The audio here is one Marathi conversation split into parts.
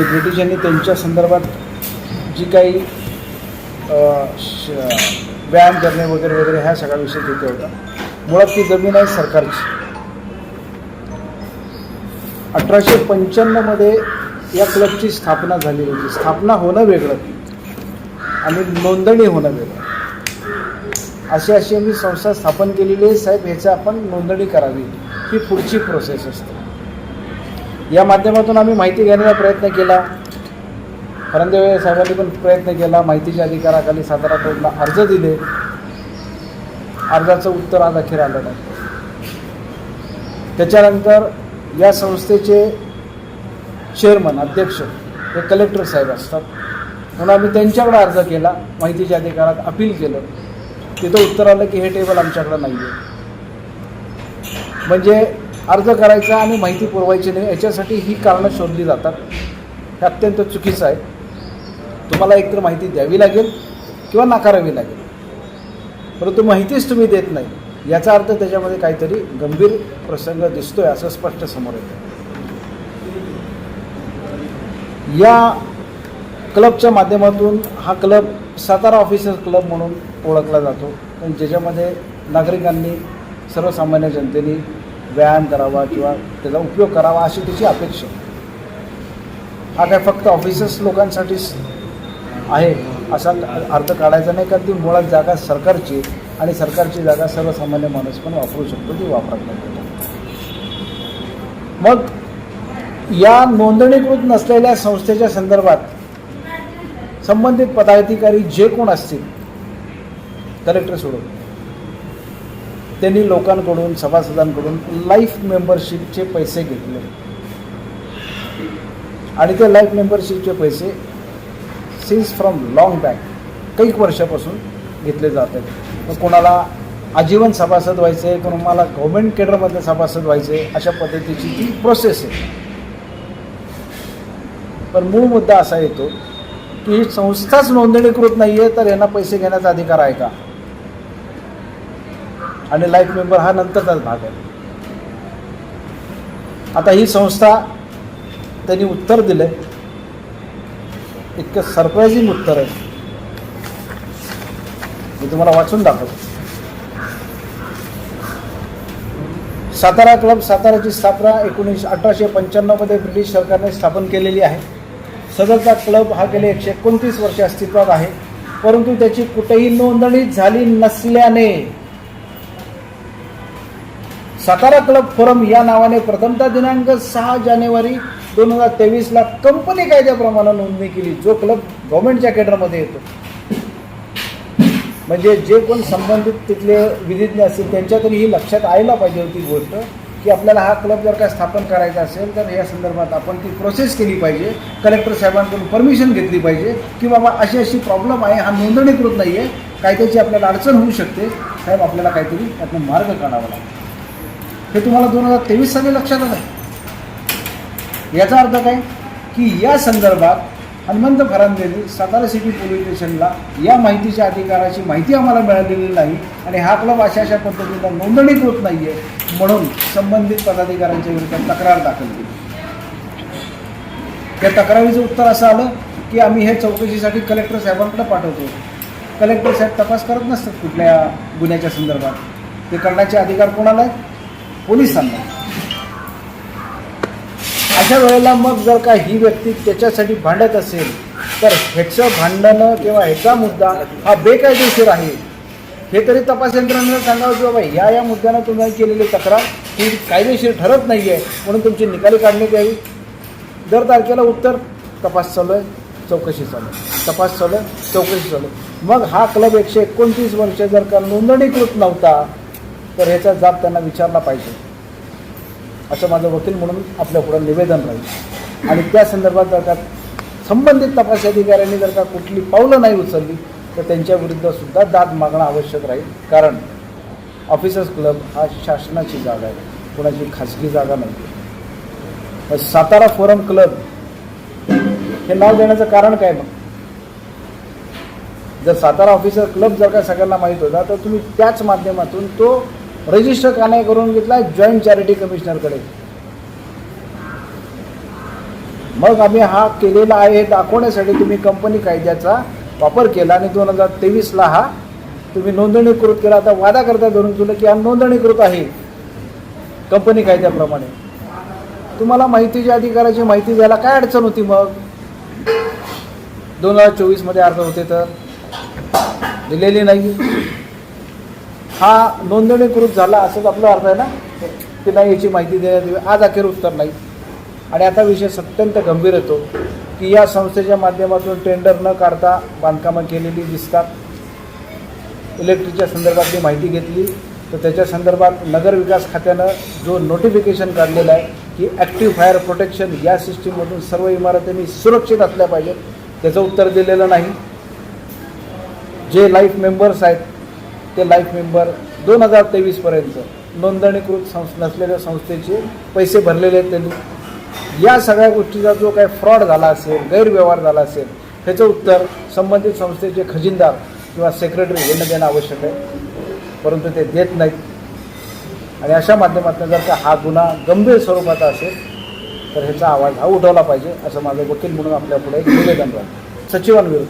म्हणजे आणि ब्रिटिशांनी त्यांच्या संदर्भात जी काही श- व्यायाम करणे वगैरे वगैरे ह्या सगळा विषय तिथे होता. मुळात ती जमीन आहे सरकारची. अठराशे पंच्याण्णवमध्ये या क्लबची स्थापना झालेली होती. स्थापना होणं वेगळं आणि नोंदणी होणं वेगळं. अशी अशी आम्ही संस्था स्थापन केलेली आहे. साहेब ह्याचं आपण नोंदणी करावी. ही पुढची प्रोसेस असते. या माध्यमातून आम्ही माहिती घेण्याचा प्रयत्न केला. फरंदेवे साहेबांनी पण प्रयत्न केला. माहितीच्या अधिकाराखाली सातारा कोर्टला अर्ज दिले. अर्जाचं उत्तर आज अखेर आलं नाही. त्याच्यानंतर या संस्थेचे चेअरमन अध्यक्ष हे कलेक्टर साहेब असतात. म्हणून आम्ही त्यांच्याकडे अर्ज केला. माहितीच्या अधिकारात अपील केलं. तिथं उत्तर आलं की हे टेबल आमच्याकडं नाही आहे म्हणजे अर्ज करायचा आणि माहिती पुरवायची नाही याच्यासाठी ही कारणं शोधली जातात. हे अत्यंत चुकीचं आहे. तुम्हाला एकतर माहिती द्यावी लागेल किंवा नाकारावी लागेल. परंतु माहितीच तुम्ही देत नाही. याचा अर्थ त्याच्यामध्ये काहीतरी गंभीर प्रसंग दिसतोय असं स्पष्ट समोर येतं. या क्लबच्या माध्यमातून हा क्लब सातारा ऑफिसर्स क्लब म्हणून ओळखला जातो. पण ज्याच्यामध्ये नागरिकांनी सर्वसामान्य जनतेने व्यायाम करावा किंवा त्याचा उपयोग करावा अशी त्याची अपेक्षा हा काय फक्त ऑफिसर्स लोकांसाठीच आहे असा अर्थ काढायचा नाही कारण ती मुळात जागा सरकारची आणि सरकारची जागा सर्वसामान्य माणूस पण वापरू शकतो ती वापरत नाही. मग या नोंदणीकृत नसलेल्या संस्थेच्या संदर्भात संबंधित पदाधिकारी जे कोण असतील कलेक्टर सोडून. त्यांनी लोकांकडून सभासदांकडून लाईफ मेंबरशिपचे पैसे घेतले. आणि ते लाईफ मेंबरशिपचे पैसे सिन्स फ्रॉम लॉंग बॅक काही वर्षापासून घेतले जात आहेत. मग कोणाला आजीवन सभासद व्हायचे आहे कोणाला गव्हर्मेंट केडरमधले सभासद व्हायचे अशा पद्धतीची ती प्रोसेस आहे. पण मूळ मुद्दा असा येतो की ही संस्थाच नोंदणीकृत नाही आहे तर यांना पैसे घेण्याचा अधिकार आहे का? आणि लाईफ मेंबर हा नंतरचाच भाग आहे. आता ही संस्था त्यांनी उत्तर दिलं इतकं सरप्राईझिंग उत्तर आहे. मी तुम्हाला वाचून दाखवतो. सातारा क्लब साताराची स्थापना एकोणीसशे अठराशे पंच्याण्णवमध्ये ब्रिटिश सरकारने स्थापन केलेली आहे. सदरचा क्लब हा गेले एकशे एकोणतीस वर्षे अस्तित्वात आहे. परंतु त्याची कुठेही नोंदणी झाली नसल्याने सातारा क्लब फोरम या नावाने प्रथमता दिनांक सहा जानेवारी दोन हजार तेवीसला कंपनी कायद्याप्रमाणे नोंदणी केली जो क्लब गव्हर्नमेंटच्या केडरमध्ये येतो. म्हणजे जे कोण संबंधित तिथले विधिज्ञ असतील त्यांच्या तरी ही लक्षात यायला पाहिजे होती गोष्ट की आपल्याला हा क्लब जर काय स्थापन करायचा असेल तर या संदर्भात आपण ती प्रोसेस केली पाहिजे. कलेक्टर साहेबांकडून परमिशन घेतली पाहिजे की बाबा अशी अशी प्रॉब्लेम आहे हा नोंदणीकृत नाही आहे कायद्याची आपल्याला अडचण होऊ शकते साहेब आपल्याला काहीतरी त्यातनं मार्ग काढावा लागेल हे तुम्हाला दोन हजार तेवीस साली लक्षात आलं याचा अर्थ काय? की या संदर्भात हनुमंत फरांदेनी सातारा सिटी पोलीस स्टेशनला या माहितीच्या अधिकाराची माहिती आम्हाला मिळालेली नाही आणि हा क्लब अशा अशा पद्धतीनं नोंदणीकृत नाही आहे म्हणून संबंधित पदाधिकाऱ्यांच्या विरोधात तक्रार दाखल केली. त्या तक्रारीचं उत्तर असं आलं की आम्ही हे चौकशीसाठी कलेक्टर साहेबांकडे पाठवतो. कलेक्टर साहेब तपास करत नसतात कुठल्या गुन्ह्याच्या संदर्भात. ते करण्याचे अधिकार कोणाला आहेत? पोलिसांना. अशा वेळेला मग जर का ही व्यक्ती त्याच्यासाठी भांडत असेल तर ह्याचं भांडणं किंवा ह्याचा मुद्दा हा बेकायदेशीर आहे. हे तरी तपास यंत्रणेला सांगावं की बाबा या या मुद्द्यानं तुम्ही केलेली तक्रार ही कायदेशीर ठरत नाही आहे म्हणून तुमची निकाली काढण्यात यावी दर तारखेला उत्तर तपास चालू आहे चौकशी चालू आहे. तपास चालू आहे चौकशी चालू आहे. मग हा क्लब एकशे एकोणतीस वर्ष जर का नोंदणीकृत नव्हता तर ह्याचा जाब त्यांना विचारला पाहिजे. असं माझं वकील म्हणून आपल्या पुढं निवेदन राहील. आणि त्या संदर्भात जर का संबंधित तपास अधिकाऱ्यांनी जर का कुठली पावलं नाही उचलली तर त्यांच्याविरुद्धसुद्धा सुद्धा दाद मागणं आवश्यक राहील. कारण ऑफिसर्स क्लब हा शासनाची जागा आहे. कोणाची खाजगी जागा नाही. सातारा फोरम क्लब हे नाव देण्याचं कारण काय मग? जर सातारा ऑफिसर क्लब जर का सगळ्यांना माहीत होता तर तुम्ही त्याच माध्यमातून तो रजिस्टर का नाही करून घेतला जॉईंट चॅरिटी कमिशनरकडे मग आम्ही हा केलेला आहे हे दाखवण्यासाठी तुम्ही कंपनी कायद्याचा वापर केला आणि दोन हजार तेवीसला हा तुम्ही नोंदणीकृत केला. आता वादा करता धरून तुला की हा नोंदणीकृत आहे कंपनी कायद्याप्रमाणे. तुम्हाला माहितीच्या अधिकाराची माहिती द्यायला काय अडचण होती मग? दोन हजार चोवीसमध्ये अर्ज होते तर? दिलेली नाही. हा नोंदणीकृत झाला असंच आपला अर्थ आहे ना? की नाही याची माहिती देण्यात आज अखेर उत्तर नाही. आणि आता विषय अत्यंत गंभीर येतो की या संस्थेच्या माध्यमातून टेंडर न काढता बांधकामं केलेली दिसतात. इलेक्ट्रिकच्या संदर्भातली माहिती घेतली. तर त्याच्या संदर्भात नगर विकास खात्यानं जो नोटिफिकेशन काढलेलं आहे की ॲक्टिव्ह फायर प्रोटेक्शन या सिस्टीममधून सर्व इमारतींनी सुरक्षित असल्या पाहिजेत. त्याचं उत्तर दिलेलं नाही. जे लाईफ मेंबर्स आहेत ते लाईफ मेंबर दोन हजार तेवीसपर्यंत नोंदणीकृत संस् नसलेल्या संस्थेचे पैसे भरलेले आहेत त्यांनी. या सगळ्या गोष्टीचा जो काही फ्रॉड झाला असेल गैरव्यवहार झाला असेल ह्याचं उत्तर संबंधित संस्थेचे खजिनदार किंवा सेक्रेटरी यांना देणं आवश्यक आहे. परंतु ते देत नाहीत. आणि अशा माध्यमातून जर का हा गुन्हा गंभीर स्वरूपाचा असेल तर ह्याचा आवाज हा उठवला पाहिजे असं माझं वकील म्हणून आपल्यापुढे निवेदन राहतं सचिवांविरुद्ध.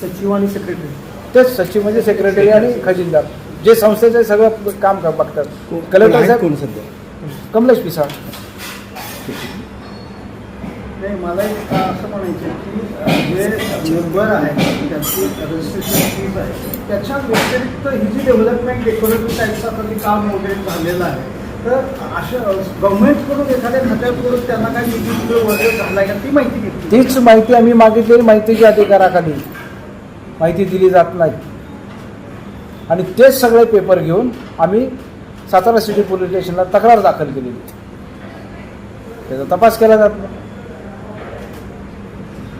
सचिव आणि सेक्रेटरी तेच सचिव म्हणजे सेक्रेटरी आणि खजिनदार. जे संस्थेचं सगळं काम का बघतात. कलेक्टर साहेब? कोण सध्या? कमलेश पिसाळ. नाही मला एक असं म्हणायचं आहे की जे मेंबर आहेत त्यांची रजिस्ट्रेशन फीज आहे त्याच्या व्यतिरिक्त ही जी डेव्हलपमेंट डेकोरेटिव्ह टाईपचं काम वगैरे झालेलं आहे तर अशा गव्हर्नमेंटकडून एखाद्या खात्याकडून त्यांना काही निधी वगैरे झाला का? ती माहिती घेतली. तीच माहिती आम्ही मागितलेली माहितीच्या अधिकाराखाली. माहिती दिली जात नाही. आणि तेच सगळे पेपर घेऊन आम्ही सातारा सिटी पोलीस स्टेशनला तक्रार दाखल केलेली. त्याचा तपास केला जात नाही.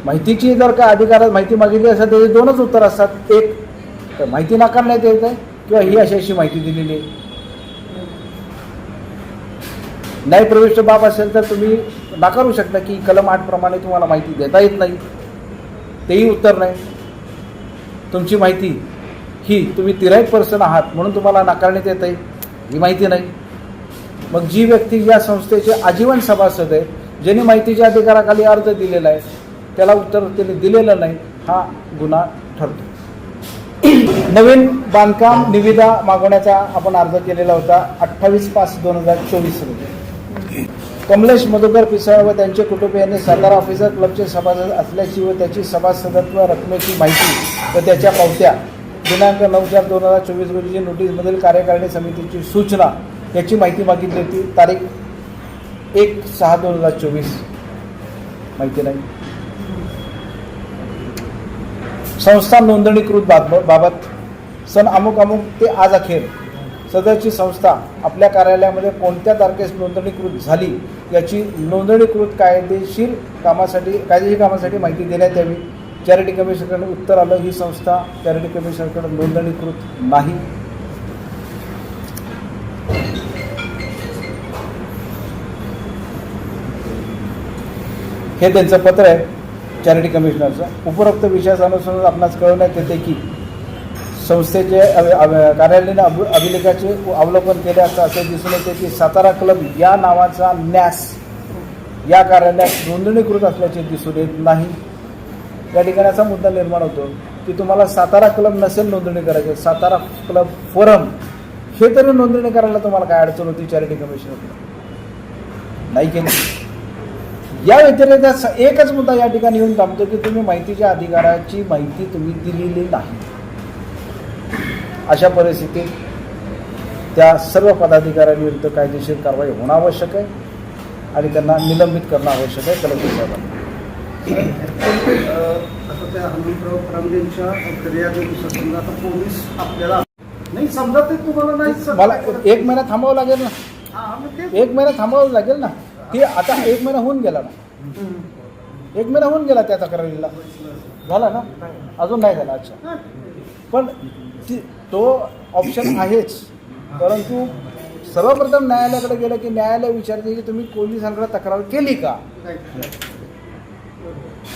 माहितीची जर का अधिकारात माहिती मागितली असेल त्याचे दोनच उत्तर असतात. एक तर माहिती नाकारण्यात येत आहे किंवा ही अशी अशी माहिती दिलेली आहे. न्यायप्रविष्ट बाब असेल तर तुम्ही नाकारू शकता की कलम आठ प्रमाणे तुम्हाला माहिती देता येत नाही. तेही उत्तर नाही. तुमची माहिती ही तुम्ही तिराईत पर्सन आहात म्हणून तुम्हाला नाकारण्यात येत आहे. ही माहिती नाही. मग जी व्यक्ती या संस्थेचे आजीवन सभासद आहे ज्यांनी माहितीच्या अधिकाराखाली अर्ज दिलेला आहे त्याला उत्तर त्याने दिलेलं नाही हा गुन्हा ठरतो. नवीन बांधकाम निविदा मागवण्याचा आपण अर्ज केलेला होता अठ्ठावीस पाच दोन हजार चोवीस रोजी. कमलेश मधुकर पिसाळ व त्यांचे कुटुंबियांनी सातारा ऑफिसर क्लबचे सभासद असल्याची व त्याची सभासदत्व रकमेची माहिती व त्याच्या पावत्या दिनांक नऊ चार दोन हजार चोवीस रोजी नोटीसमधील कार्यकारिणी समितीची सूचना याची माहिती मागितली होती. तारीख एक सहा दोन हजार चोवीस. माहिती नाही. संस्था नोंदणीकृत बाब बाबत. सन अमुक अमुक ते आज अखेर. सदरची संस्था आपल्या कार्यालयामध्ये कोणत्या तारखेस नोंदणीकृत झाली याची नोंदणीकृत कायदेशीर कामासाठी कायदेशीर कामासाठी माहिती देण्यात यावी. चॅरिटी कमिशनकडे उत्तर आलं ही संस्था चॅरिटी कमिशनकडे नोंदणीकृत नाही. हे त्यांचं पत्र आहे. चॅरिटी कमिशनरचं. उपरोक्त विषयाचं अनुसरून आपणास कळवण्यात येते की संस्थेचे कार्यालयीन कार्यालयाने अभि अभिलेखाचे अवलोकन केले असता असे दिसून येते की सातारा क्लब या नावाचा न्यास या कार्यालयात नोंदणीकृत असल्याचे दिसून येत नाही. या ठिकाणी असा मुद्दा निर्माण होतो की तुम्हाला सातारा क्लब नसेल नोंदणी करायची सातारा क्लब फोरम हे तरी नोंदणी करायला तुम्हाला काय अडचण होती चॅरिटी कमिशन नाही केली. या व्यतिरिक्त एकच मुद्दा या ठिकाणी येऊन थांबतो की तुम्ही माहितीच्या अधिकाराची माहिती तुम्ही दिलेली नाही. अशा परिस्थितीत त्या सर्व पदाधिकाऱ्यांविरुद्ध कायदेशीर कारवाई होणं आवश्यक आहे आणि त्यांना निलंबित करणं आवश्यक आहे कलेक्टर साहेबांना. त्या हनुमंतराव फरामदेंच्या फिर्यादीनुसार समजा आता पोलीस आपल्याला नाही समजा ते तुम्हाला नाही मला एक महिना थांबावं लागेल ना. एक महिना थांबावं लागेल ना. ते आता एक महिना होऊन गेला ना. एक महिना होऊन गेला त्या तक्रारीला. झाला ना? अजून नाही झाला अच्छा. पण ती तो ऑप्शन आहेच. परंतु सर्वप्रथम न्यायालयाकडे गेलं की न्यायालय विचारते की तुम्ही पोलिसांकडे तक्रार केली का?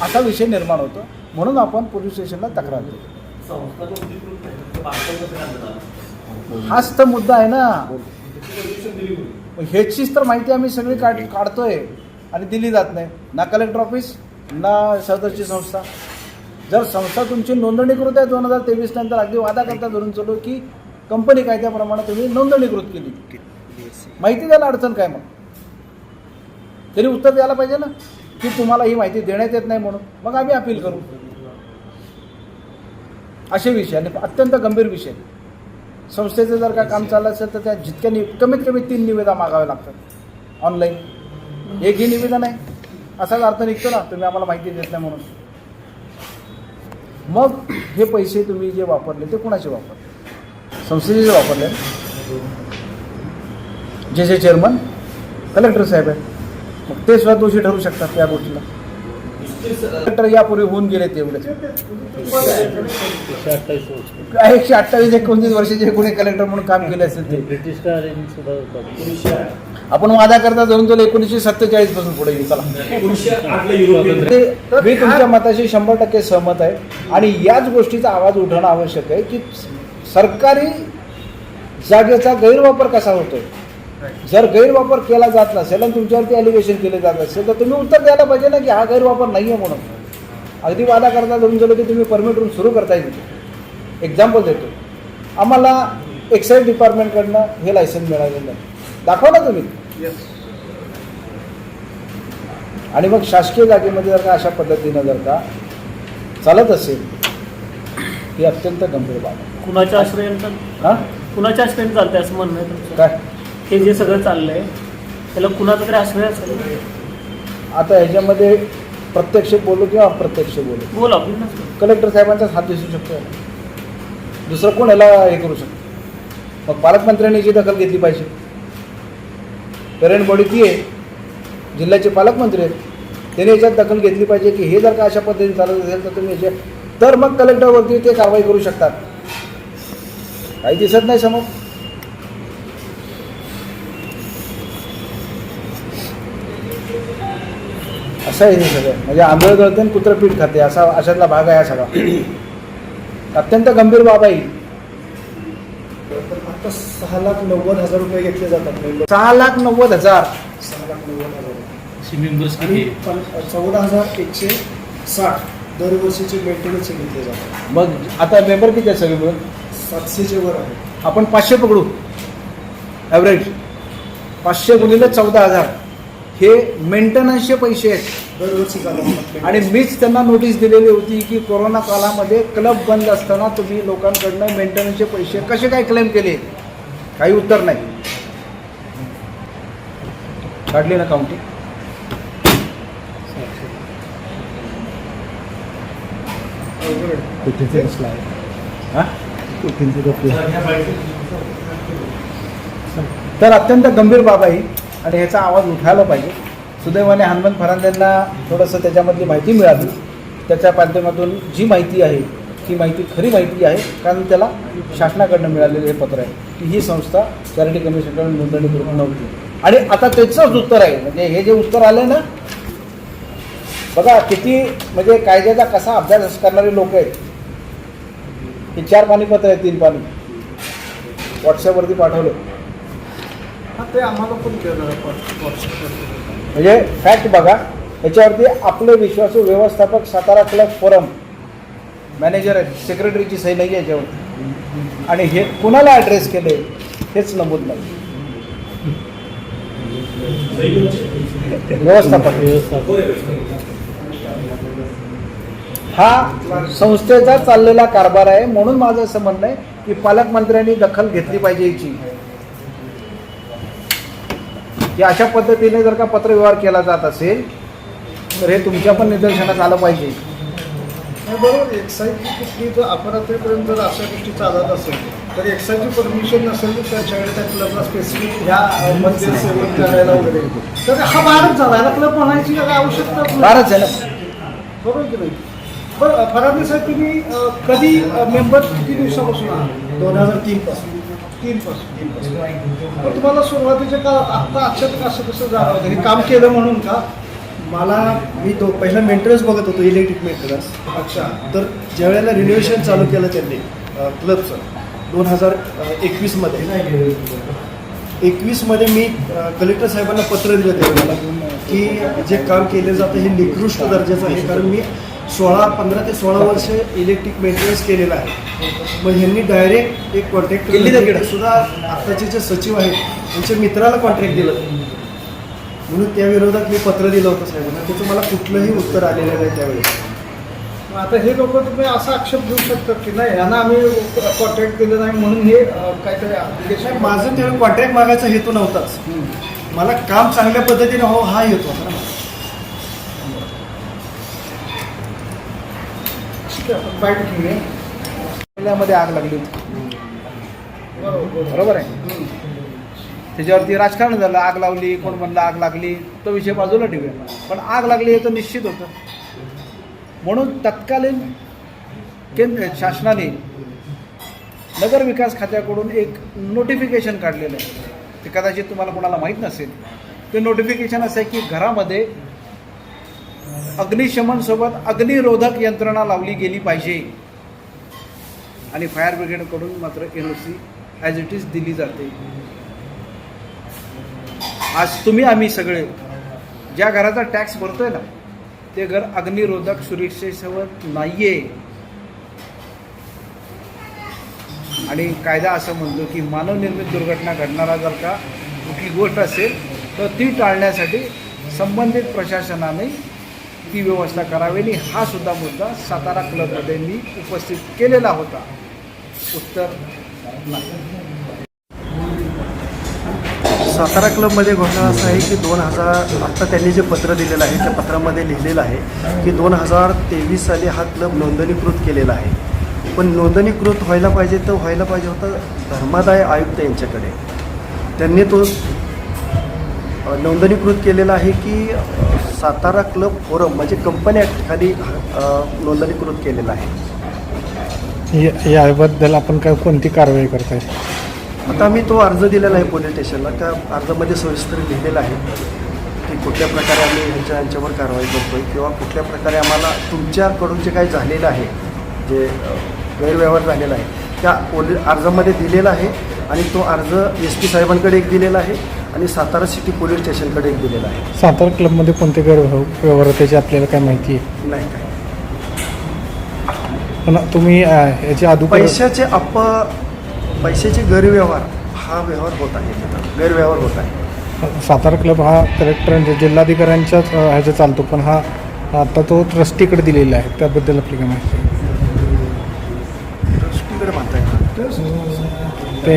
असा विषय निर्माण होतो. म्हणून आपण पोलीस स्टेशनला तक्रार केली. हाच तर मुद्दा आहे ना. ह्याचीच तर माहिती आम्ही सगळी काढ काढतोय. आणि दिली जात नाही. ना कलेक्टर ऑफिस ना सदरची संस्था. जर संस्था तुमची नोंदणीकृत आहे दोन हजार तेवीस नंतर अगदी वादा करता धरून चलो की कंपनी कायद्याप्रमाणे तुम्ही नोंदणीकृत केली. माहिती द्यायला अडचण काय मग? तरी उत्तर द्यायला पाहिजे ना की तुम्हाला ही माहिती देण्यात येत नाही म्हणून. मग आम्ही अपील करू. असे विषय आणि अत्यंत गंभीर विषय. संस्थेचं जर का काम चाललं असेल तर त्या जितक्या नि कमीत कमी तीन निवेदा मागाव्या लागतात. ऑनलाईन एकही निवेदन आहे असाच अर्थ निघतो ना तुम्ही आम्हाला माहिती देत नाही म्हणून. मग हे पैसे तुम्ही जे वापरले ते कुणाचे वापरले? संस्थेचे जे वापरले? जे जे चेअरमन कलेक्टर साहेब आहे मग ते सुद्धा दोषी ठरू शकतात या गोष्टीला. कलेक्टर यापूर्वी होऊन गेले तेवढे. एकशे अठ्ठावीस एकोणतीस वर्षाचे कोणी कलेक्टर म्हणून काम केले असेल ते. ब्रिटिश आपण वादा करता धरून चला एकोणीसशे सत्तेचाळीसपासून पुढे. चला. मी तुमच्या मताशी शंभर टक्के सहमत आहे. आणि याच गोष्टीचा आवाज उठवणं आवश्यक आहे की सरकारी जागेचा गैरवापर कसा होतोय? जर गैरवापर केला जात नसेल आणि तुमच्यावरती अलिगेशन केले जात असेल तर तुम्ही उत्तर द्यायला पाहिजे ना की हा गैरवापर नाही आहे म्हणून. अगदी वादा करता धरून चलो की तुम्ही परमिट रूम सुरू करता येईल एक्झाम्पल देतो. आम्हाला एक्साईज डिपार्टमेंटकडनं हे लायसन्स मिळालेलं आहे. दाखवा ना तुम्ही. येस आणि मग शासकीय जागेमध्ये जर का अशा पद्धतीनं जर का चालत असेल ही अत्यंत गंभीर बाब आहे. कुणाच्या आश्रयाने हां? कुणाच्या आश्रयाने चालतंय असं म्हणणं आहे तुमचं? काय? हे जे सगळं चाललंय त्याला कुणाचा तरी आश्रय असेल? आता ह्याच्यामध्ये प्रत्यक्ष बोलू किंवा अप्रत्यक्ष बोलू? बोला बिनधास्त. कलेक्टर साहेबांचाच हात दिसू शकतो दुसरं कोण याला हे करू शकतो? मग पालकमंत्र्यांनी याची दखल घेतली पाहिजे. करंट बॉडी ती आहे जिल्ह्याचे पालकमंत्री आहेत. त्यांनी याच्यात दखल घेतली पाहिजे की हे जर का अशा पद्धतीने चालत असेल तर तुम्ही याच्या तर मग कलेक्टरवरती ते कारवाई करू शकतात. काही दिसत नाही समोर. असं आहे हे सगळं. म्हणजे आंधळ गळते आणि पीठ खाते असा अशातला भाग आहे हा सगळा. अत्यंत गंभीर बाब आहे. तर आता सहा लाख नव्वद हजार रुपये घेतले जातात मेंबर सहा लाख नव्वद हजार? सहा लाख नव्वद हजार मेंबर्स आणि चौदा हजार एकशे साठ दरवर्षीचे मेंटेनन्स घेतले जातात. मग आता मेंबर किती आहे सगळे मिळून? सातशेचे वर आहे आपण पाचशे पकडू. ॲव्हरेज पाचशे गुणिले चौदा हजार. हे मेंटेनन्सचे पैसे आहेत. आणि मीच त्यांना नोटीस दिलेली होती की कोरोना काळामध्ये क्लब बंद असताना तुम्ही लोकांकडनं मेंटेनन्सचे पैसे कसे काय क्लेम केले? काही उत्तर नाही. काढली ना काउंटिंग हा? तर अत्यंत गंभीर बाब आहे. आणि ह्याचा आवाज उठायला पाहिजे. सुदैवाने हनुमंत फरांदेंना थोडंसं त्याच्यामधली माहिती मिळाली. त्याच्या माध्यमातून जी माहिती आहे ती माहिती खरी माहिती आहे कारण त्याला शासनाकडनं मिळालेलं हे पत्र आहे. की ही संस्था चॅरिटी कमिशनकडून नोंदणी करून नव्हती आणि आता त्याचंच उत्तर आहे. म्हणजे हे जे उत्तर आलं ना बघा किती म्हणजे कायद्याचा कसा अभ्यास करणारे लोक आहेत. हे चार पाणी पत्र आहे तीन पाणी. व्हॉट्सअपवरती पाठवलं. ते आम्हाला पण म्हणजे फॅक्ट बघा याच्यावरती आपले विश्वासू व्यवस्थापक सातारा क्लब फोरम मॅनेजर आहेत सेक्रेटरीची सही नाही आहे आणि हे कुणाला ॲड्रेस केले हेच नमूद नाही. व्यवस्थापक. हा संस्थेचा चाललेला कारभार आहे म्हणून माझं असं म्हणणं आहे की पालकमंत्र्यांनी दखल घेतली पाहिजे याची. की अशा पद्धतीने जर का पत्रव्यवहार केला जात असेल तर हे तुमच्या पण निदर्शनास आलं पाहिजे. नाही बरोबर. एक्साईजची कुठली जर अपरात्रीपर्यंत जर अशा गोष्टी चालत असेल तर एक्साईजची परमिशन नसेल तर त्याच्याकडे त्या क्लबला स्पेसिफिक ह्या मध्ये सेवन करायला वगैरे. तर हा भारत झाला. ह्याला क्लब म्हणायची काही आवश्यकता आहे ना बरोबर की नाही? बरं फरांदे साहेब तुम्ही कधी मेंबर किती दिवसापासून आहात? दोन हजार तीन पासून. तीन पासून तुम्हाला सुरुवातीच्या काळात आत्ता अचानक असं कसं जाणवतं हे काम केलं म्हणून का? मला मी तो पहिला मेंटेनन्स बघत होतो इलेक्ट्रिक मेंटेनन्स अच्छा तर ज्या वेळेला रिनोव्हेशन चालू केलं त्यांनी क्लबचं दोन हजार एकवीसमध्ये एकवीसमध्ये मी कलेक्टर साहेबांना पत्र दिलं त्यावेळेला की जे काम केलं जातं हे निकृष्ट दर्जाचं आहे. कारण मी सोळा पंधरा ते सोळा वर्ष इलेक्ट्रिक मेंटेनन्स केलेलं आहे. मग ह्यांनी डायरेक्ट एक कॉन्ट्रॅक्ट. सुद्धा आत्ताचे जे सचिव आहेत त्यांच्या मित्राला कॉन्ट्रॅक्ट दिलं. म्हणून त्या विरोधात मी पत्र दिलं होतं साहेबांना. त्याचं मला कुठलंही उत्तर आलेलं नाही त्यावेळेस मग आता हे लोक तुम्ही असा आक्षेप घेऊ शकतात की नाही यांना आम्ही कॉन्टॅक्ट केलं नाही म्हणून हे काहीतरी माझं त्यावेळी कॉन्ट्रॅक्ट मागायचा हेतू नव्हताच. मला काम चांगल्या पद्धतीने हो हा हेतू होता ना ठीक जिल्ह्यामध्ये आग लागली होती. बरोबर आहे. त्याच्यावरती राजकारण झालं. आग लावली कोण म्हणलं आग लागली तो विषय बाजूला ठेवूया. पण आग लागली हे तर निश्चित होतं. म्हणून तत्कालीन केंद्र शासनाने नगर विकास खात्याकडून एक नोटिफिकेशन काढलेलं आहे. ते कदाचित तुम्हाला कोणाला माहीत नसेल. ते नोटिफिकेशन असं आहे की घरामध्ये अग्निशमनसोबत अग्निरोधक यंत्रणा लावली गेली पाहिजे. आणि फायर ब्रिगेडकडून मात्र N O C as it is दिली जाते. आज तुम्ही आम्ही सगळे ज्या घराचा टॅक्स भरतोय ना ते घर अग्निरोधक सुरक्षेसोबत नाही आहे आणि कायदा असं म्हणतो की मानवनिर्मित दुर्घटना घडणारा जर का कुठली गोष्ट असेल तर ती टाळण्यासाठी संबंधित प्रशासनाने ती व्यवस्था करावी आणि हा सुद्धा मुद्दा सातारा क्लबमध्ये मी उपस्थित केलेला होता. उत्तर सातारा क्लबमध्ये घोषणा असं आहे की दोन हजार आत्ता त्यांनी जे पत्र दिलेलं आहे त्या पत्रामध्ये लिहिलेलं आहे की दोन हजार तेवीस साली हा क्लब नोंदणीकृत केलेला आहे. पण नोंदणीकृत व्हायला पाहिजे तर व्हायला पाहिजे होतं धर्मादाय आयुक्त यांच्याकडे. त्यांनी तो नोंदणीकृत केलेला आहे की सातारा क्लब फोरम म्हणजे कंपनी ॲक्ट खाली अ, नोंदणीकृत केलेला आहे. या- याबद्दल आपण काय कोणती कारवाई करताय? आता आम्ही तो अर्ज दिलेला आहे पोलीस स्टेशनला. त्या अर्जामध्ये सविस्तर लिहिलेलं आहे की कुठल्या प्रकारे आम्ही ह्यांच्या यांच्यावर कारवाई करतोय किंवा कुठल्या प्रकारे आम्हाला तुमच्याकडून जे काही झालेलं आहे जे अ, गैरव्यवहार झालेला आहे त्या पोलीस अर्जामध्ये दिलेला आहे आणि तो अर्ज एस पी साहेबांकडे एक दिलेला आहे. आणि सातारा सिटी पोलीस स्टेशनकडे एक दिलेला आहे. सातारा क्लबमध्ये कोणते गैरव्यवहार होते त्याची आपल्याला काय माहिती आहे? नाही काय? पण तुम्ही अं, याच्या अगोदर पैशाचे अप पैशाचे गैरव्यवहार हा व्यवहार होत आहे. तिथं गैरव्यवहार होत आहे. सातारा क्लब हा कलेक्टर जिल्हाधिकाऱ्यांच्याच अं, ह्याचा चालतो पण हा आता तो ट्रस्टीकडे दिलेला आहे. त्याबद्दल आपली काय माहिती आहे? ट्रस्टीकडे म्हणता येईल ते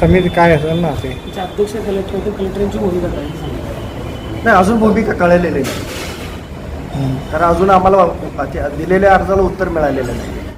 समिती काय असेल ना ते. त्याचे अध्यक्ष कलेक्टर होते कलेक्टरांची भूमिका काय? नाही अजून भूमिका कळलेली नाही. कारण अजून आम्हाला ते दिलेल्या अर्जाला उत्तर मिळालेलं नाही.